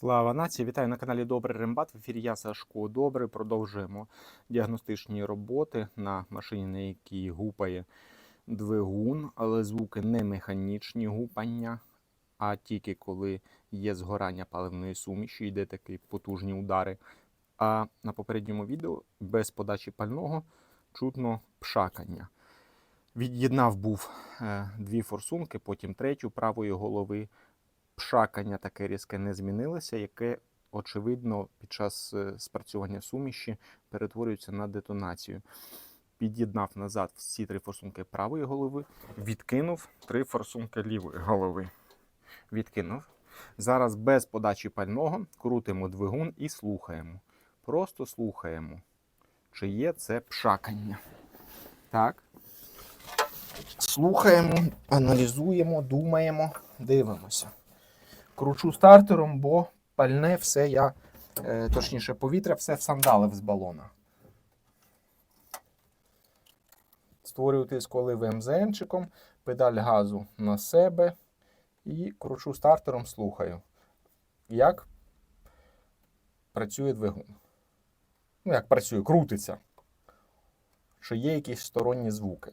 Слава нації! Вітаю на каналі Добрий Рембат. В ефірі я Сашко Добрий. Продовжуємо діагностичні роботи на машині, на якій гупає двигун, але звуки не механічні гупання, а тільки коли є згорання паливної суміші, йде такі потужні удари. А на попередньому відео без подачі пального чутно пшакання. Від'єднав був е, дві форсунки, потім третю правої голови пшакання таке різке не змінилося, яке, очевидно, під час е, спрацювання суміші перетворюється на детонацію. Під'єднав назад всі три форсунки правої голови, відкинув три форсунки лівої голови. Відкинув. Зараз без подачі пального крутимо двигун і слухаємо. Просто слухаємо, чи є це пшакання. Так. Слухаємо, аналізуємо, думаємо, дивимося кручу стартером, бо пальне все я, е, точніше, повітря все всандалив з балона. Створюю тиск оливи МЗНчиком, педаль газу на себе і кручу стартером, слухаю, як працює двигун. Ну, як працює, крутиться. Чи є якісь сторонні звуки.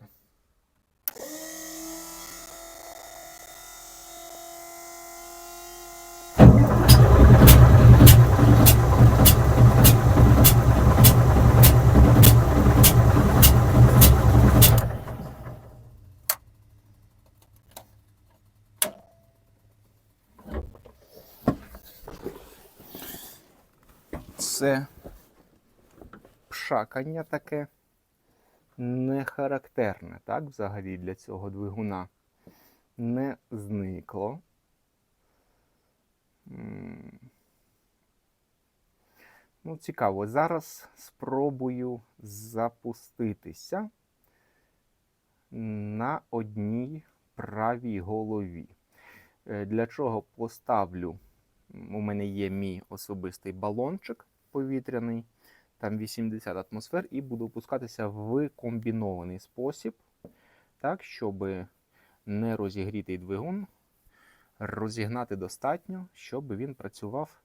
Це пшакання таке не характерне, так, взагалі для цього двигуна. Не зникло. Ну, цікаво. Зараз спробую запуститися на одній правій голові. Е, Для чого поставлю у мене є мій особистий балончик повітряний, там 80 атмосфер, і буду опускатися в комбінований спосіб, так, щоб не розігрітий двигун, розігнати достатньо, щоб він працював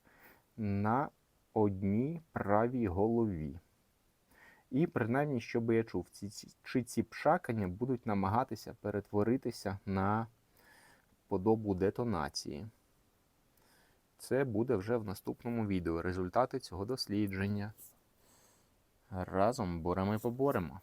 на одній правій голові. І принаймні, щоб я чув, ці, чи ці пшакання будуть намагатися перетворитися на подобу детонації. Це буде вже в наступному відео. Результати цього дослідження. Разом боремо і поборемо.